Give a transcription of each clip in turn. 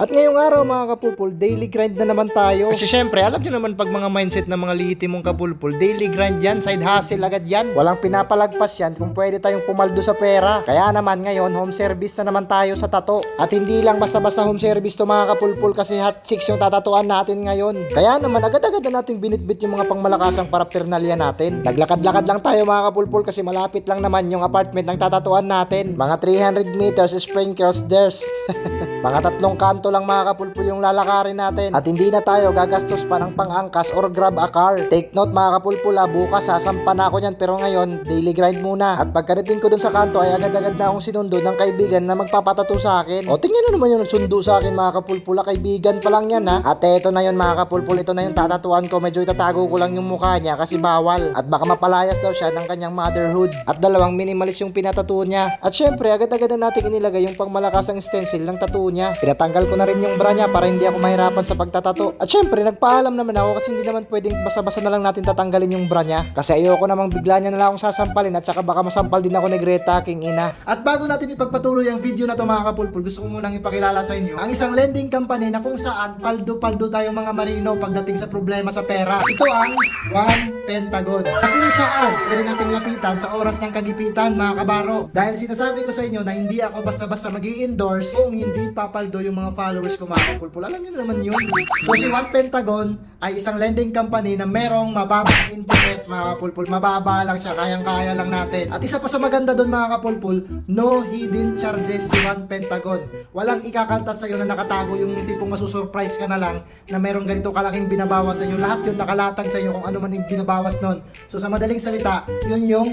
At ngayong araw mga kapulpul, daily grind na naman tayo. Kasi syempre, alam nyo naman pag mga mindset ng mga liitimong kapulpul, daily grind yan, side hustle agad yan. Walang pinapalagpas yan kung pwede tayong pumaldo sa pera. Kaya naman ngayon, home service na naman tayo sa tato. At hindi lang basta-basta home service to mga kapulpul kasi hot chicks yung tatatuan natin ngayon. Kaya naman, agad-agad na natin binitbit yung mga pangmalakasang paraphernalia natin. Naglakad-lakad lang tayo mga kapulpul kasi malapit lang naman yung apartment ng tatatuan natin. Mga 300 meters, sprinkles, there's mga tatlong kanto lang mga kapulpul yung lalakarin natin. At hindi na tayo gagastos pa ng pang-angkas or grab a car. Take note mga kapulpul ha, bukas sasampa na ako niyan pero ngayon daily grind muna. At pagkarating ko dun sa kanto ay agad-agad na akong sinundo ng kaibigan na magpapatato sa akin. O tingnan na naman yung nagsundo sa akin mga kapulpul ha, kaibigan pa lang yan ha. At eto na yun mga kapulpul, ito na yung tatatuan ko. Medyo itatago ko lang yung mukha niya kasi bawal. At baka mapalayas daw siya ng kanyang motherhood. At dalawang minimalist yung pinatato niya. At syempre agad-agad na natin inilagay yung pangmalakasang stencil ng tattoo niya. Pinatanggal ko na rin yung bra niya para hindi ako mahirapan sa pagtatato. At syempre, nagpaalam naman ako kasi hindi naman pwedeng basa-basa na lang natin tatanggalin yung bra niya. Kasi ayoko namang bigla niya na lang akong sasampalin at saka baka masampal din ako ni Greta, king ina. At bago natin ipagpatuloy ang video na to mga kapulpul, gusto ko munang ipakilala sa inyo ang isang lending company na kung saan paldo-paldo tayo mga marino pagdating sa problema sa pera. Ito ang One Pentagon. Na kung saan pwede nating lapitan sa oras ng kagipitan mga kabaro. Dahil sinasabi ko sa inyo na hindi ako basta-basta mag endorse kung hindi papaldo yung mga followers ko mga kapulpul. Alam nyo naman yun. So si One Pentagon ay isang lending company na merong mababang interest mga kapulpul. Mababa lang siya, kayang-kaya lang natin. At isa pa sa maganda doon mga kapulpul, no hidden charges si One Pentagon. Walang ikakaltas sa'yo na nakatago yung tipong masusurprise ka na lang na merong ganito kalaking binabawas sa inyo. Lahat yun nakalatag sa inyo kung ano man yung binabawas nun. So sa madaling salita, yun yung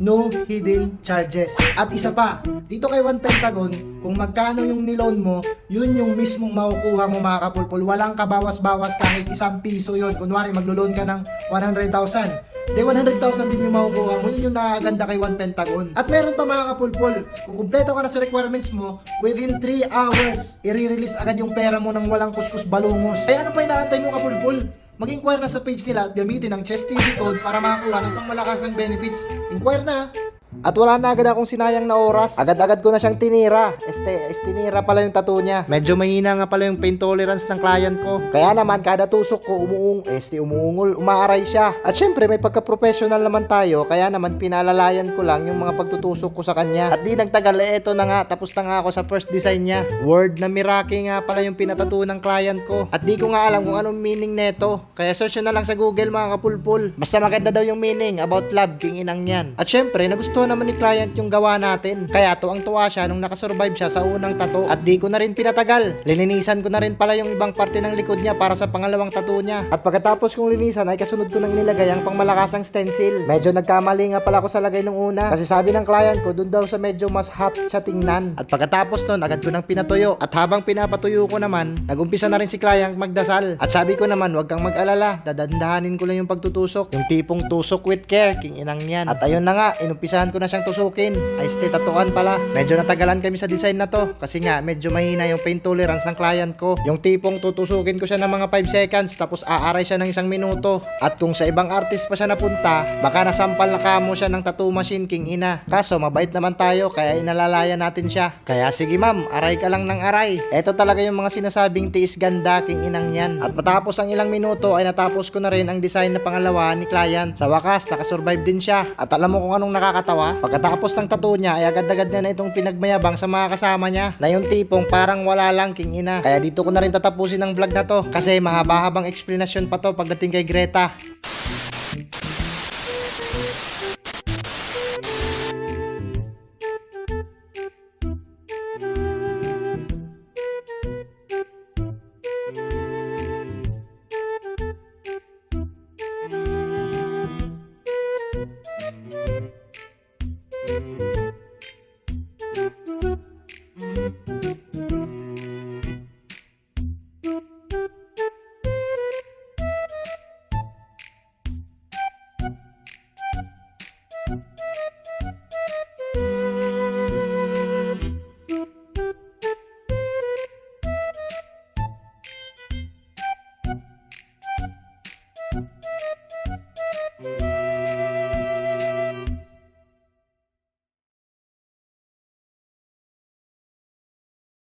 no hidden charges. At isa pa, dito kay One Pentagon, kung magkano yung niloan mo, yun yung mismong makukuha mo mga kapulpul. Walang kabawas-bawas kahit isang piso yun. Kunwari, maglo-loan ka ng 100,000. De 100,000 din yung makukuha mo. Yun yung nakaganda kay One Pentagon. At meron pa mga kapulpul, kung kumpleto ka na sa requirements mo, within 3 hours, i-release agad yung pera mo ng walang kuskus balungos. Eh ano pa inaantay mo kapulpul? Mag-inquire na sa page nila at gamitin ang Chess TV code para makakuha ng pangmalakasang benefits. Inquire na! At wala na agad akong sinayang na oras. Agad-agad ko na siyang tinira. Este, estinira pala yung tattoo niya. Medyo mahina nga pala yung pain tolerance ng client ko. Kaya naman kada tusok ko umuung, este umuungol, umaaray siya. At syempre may pagka-professional naman tayo, kaya naman pinalalayan ko lang yung mga pagtutusok ko sa kanya. At di nagtagal, eh, eto na nga, tapos na nga ako sa first design niya. Word na Miraki nga pala yung pinatato ng client ko. At di ko nga alam kung anong meaning neto. Kaya search na lang sa Google mga kapulpul. Basta maganda daw yung meaning about love, king inang yan. At syempre, nagustuhan naman ni client yung gawa natin. Kaya tuwang-tuwa siya nung nakasurvive siya sa unang tato. At di ko na rin pinatagal. Lilinisan ko na rin pala yung ibang parte ng likod niya para sa pangalawang tato niya. At pagkatapos kong linisan ay kasunod ko nang inilagay ang pangmalakasang stencil. Medyo nagkamali nga pala ako sa lagay nung una. Kasi sabi ng client ko, dun daw sa medyo mas hot siya tingnan. At pagkatapos nun, agad ko nang pinatuyo. At habang pinapatuyo ko naman, nagumpisa na rin si client magdasal. At sabi ko naman, wag kang mag-alala. Dadandahanin ko lang yung pagtutusok. Yung tipong tusok with care, king inang yan. At ayun na nga, inumpisahan ko na siyang tusukin. Ay, stay tatuan pala. Medyo natagalan kami sa design na to. Kasi nga, medyo mahina yung pain tolerance ng client ko. Yung tipong tutusukin ko siya ng mga 5 seconds, tapos aaray siya ng isang minuto. At kung sa ibang artist pa siya napunta, baka nasampal na kamo siya ng tattoo machine, king ina. Kaso, mabait naman tayo, kaya inalalaya natin siya. Kaya sige ma'am, aray ka lang ng aray. Eto talaga yung mga sinasabing tiis ganda, king inang yan. At matapos ang ilang minuto, ay natapos ko na rin ang design na pangalawa ni client. Sa wakas, nakasurvive din siya. At alam mo kung anong nakakatawa? Pagkatapos ng tattoo niya, ay agad-agad na na itong pinagmayabang sa mga kasama niya. Na yung tipong parang wala lang, king ina. Kaya dito ko na rin tatapusin ang vlog na to. Kasi mahaba-habang explanation pa to pagdating kay Greta.